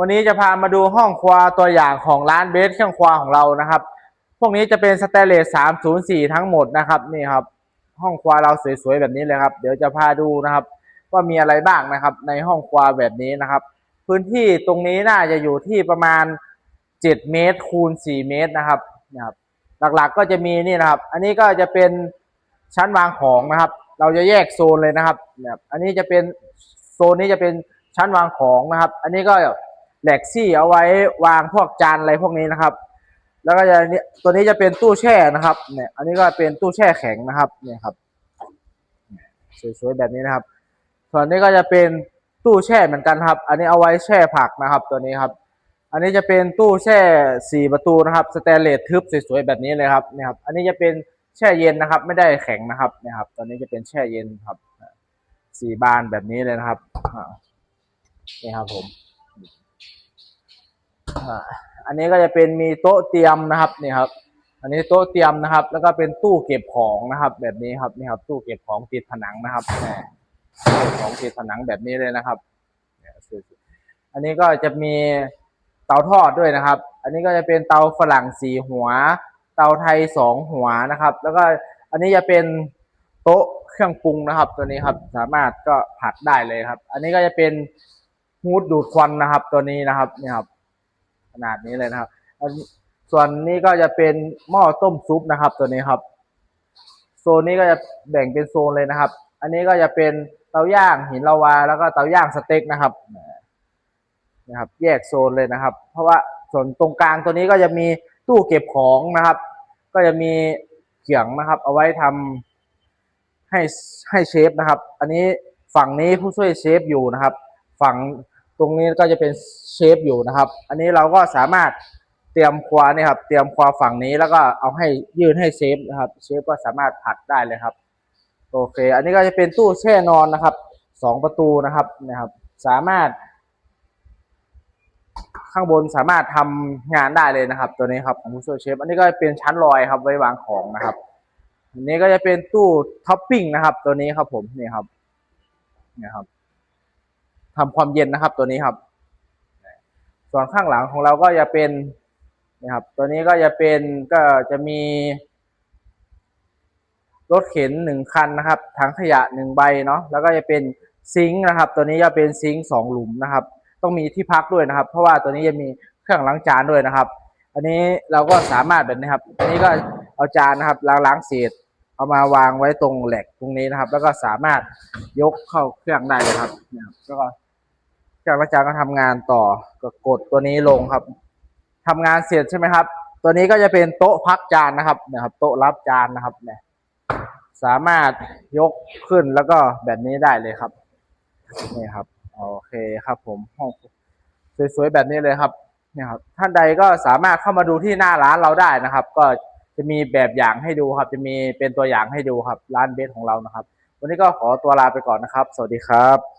วันนี้จะพามาดูห้องครัวตัวอย่างของร้านเบสเครื่องครัวของเรานะครับ พวกนี้จะเป็นสแตเลส304ทั้งหมดนะครับนี่ครับ ห้องครัวเราสวยๆแบบนี้เลยครับ เดี๋ยวจะพาดูนะครับ ว่ามีอะไรบ้างนะครับ ในห้องครัวแบบนี้นะครับ พื้นที่ตรงนี้น่าจะอยู่ที่ประมาณ7เมตรคูณ4เมตรนะครับนะครับ หลักๆก็จะมีนี่นะครับ อันนี้ก็จะเป็นชั้นวางของนะครับ เราจะแยกโซนเลยนะครับนะครับอันนี้จะเป็นโซนนี้จะเป็นชั้นวางของนะครับ อันนี้ก็ แหลกซี่เอาไว้วางพวกจานอะไรพวกนี้นะครับ แล้วก็จะตัวนี้จะเป็นตู้แช่นะครับ เนี่ย อันนี้ก็เป็นตู้แช่แข็งนะครับ เนี่ยครับ สวยๆแบบนี้นะครับ ส่วนนี้ก็จะเป็นตู้แช่เหมือนกันครับ อันนี้เอาไว้แช่ผักนะครับ ตัวนี้ครับ อันนี้จะเป็นตู้แช่สี่ประตูนะครับสแตนเลสทึบสวยๆแบบนี้เลยครับเนี่ยครับ อันนี้จะเป็นแช่เย็นนะครับ ไม่ได้แข็งนะครับเนี่ยครับ ตอนนี้จะเป็นแช่เย็นครับสี่บานแบบนี้เลยนะครับนี่ครับผม อันนี้ก็จะเป็นมีโต๊ะเตรียมนะครับนี่ครับ อันนี้โต๊ะเตรียมนะครับ แล้วก็เป็นตู้เก็บของนะครับ แบบนี้ครับนี่ครับ ตู้เก็บของติดผนังนะครับตู้เก็บของติดผนังแบบนี้เลยนะครับอันนี้ก็จะมีเตาทอดด้วยนะครับ อันนี้ก็จะเป็นเตาฝรั่งสี่หัว เตาไทยสองหัวนะครับ แล้วก็อันนี้จะเป็นโต๊ะเครื่องปรุงนะครับ ตัวนี้ครับสามารถก็ผัดได้เลยครับ อันนี้ก็จะเป็นฮูดดูดควันนะครับ ตัวนี้นะครับนี่ครับ นาดนี้เลยนะครับอันส่วนนี้ก็จะเป็นหม้อต้มซุปนะครับ ตัวนี้ครับ โซนนี้ก็จะแบ่งเป็นโซนเลยนะครับ อันนี้ก็จะเป็นเตาย่างหินละวา แล้วก็เตาย่างสเต็กนะครับนะครับ แยกโซนเลยนะครับ เพราะว่าส่วนตรงกลางตัวนี้ก็จะมีตู้เก็บของนะครับ ก็จะมีเขียงนะครับ เอาไว้ทำให้ให้เชฟนะครับ อันนี้ฝั่งนี้ผู้ช่วยเชฟอยู่นะครับ ฝั่ง ตรงนี้ก็จะเป็นเชฟอยู่นะครับ อันนี้เราก็สามารถเตรียมครัวเนี่ยครับ เตรียมครัวฝั่งนี้แล้วก็เอาให้ยื่นให้เชฟนะครับ เชฟก็สามารถผัดได้เลยครับ โอเค อันนี้ก็จะเป็นตู้แช่นอนนะครับสองประตูนะครับนะครับ สามารถ ข้างบนสามารถทำงานได้เลยนะครับ ตัวนี้ครับของผู้ช่วยเชฟ อันนี้ก็เป็นชั้นลอยครับไว้วางของนะครับ อันนี้ก็จะเป็นตู้ท็อปปิ้งนะครับ ตัวนี้ครับผมนี่ครับนี่ครับ ทำความเย็นนะครับตัวนี้ครับ ส่วนข้างหลังของเราก็จะเป็นนะครับ ตัวนี้ก็จะเป็นก็จะมี รถเข็นหนึ่งคันนะครับ ถังขยะหนึ่งใบเนาะแล้วก็จะเป็นซิงค์นะครับ ตัวนี้จะเป็นซิงค์สองหลุมนะครับ ต้องมีที่พักด้วยนะครับ เพราะว่าตัวนี้จะมีเครื่องล้างจานด้วยนะครับ อันนี้เราก็สามารถแบบนี้ครับ อันนี้ก็เอาจานนะครับล้างล้างเศษเอามาวางไว้ตรงแหลกตรงนี้นะครับ แล้วก็สามารถยกเข้าเครื่องได้เลยครับเนี่ยครับแล้วก็ เครื่องล้างจานก็ทำงานต่อก็กดตัวนี้ลงครับทำงานเสร็จใช่ไหมครับ ตัวนี้ก็จะเป็นโต๊ะพักจานนะครับนี่ยครับ โต๊ะรับจานนะครับเนี่ยสามารถยกขึ้นแล้วก็แบบนี้ได้เลยครับนี่ครับโอเคครับผมห้องสวยๆแบบนี้เลยครับเนี่ยครับ ท่านใดก็สามารถเข้ามาดูที่หน้าร้านเราได้นะครับ ก็จะมีแบบอย่างให้ดูครับ จะมีเป็นตัวอย่างให้ดูครับ ร้านเบสของเรานะครับ วันนี้ก็ขอตัวลาไปก่อนนะครับ สวัสดีครับ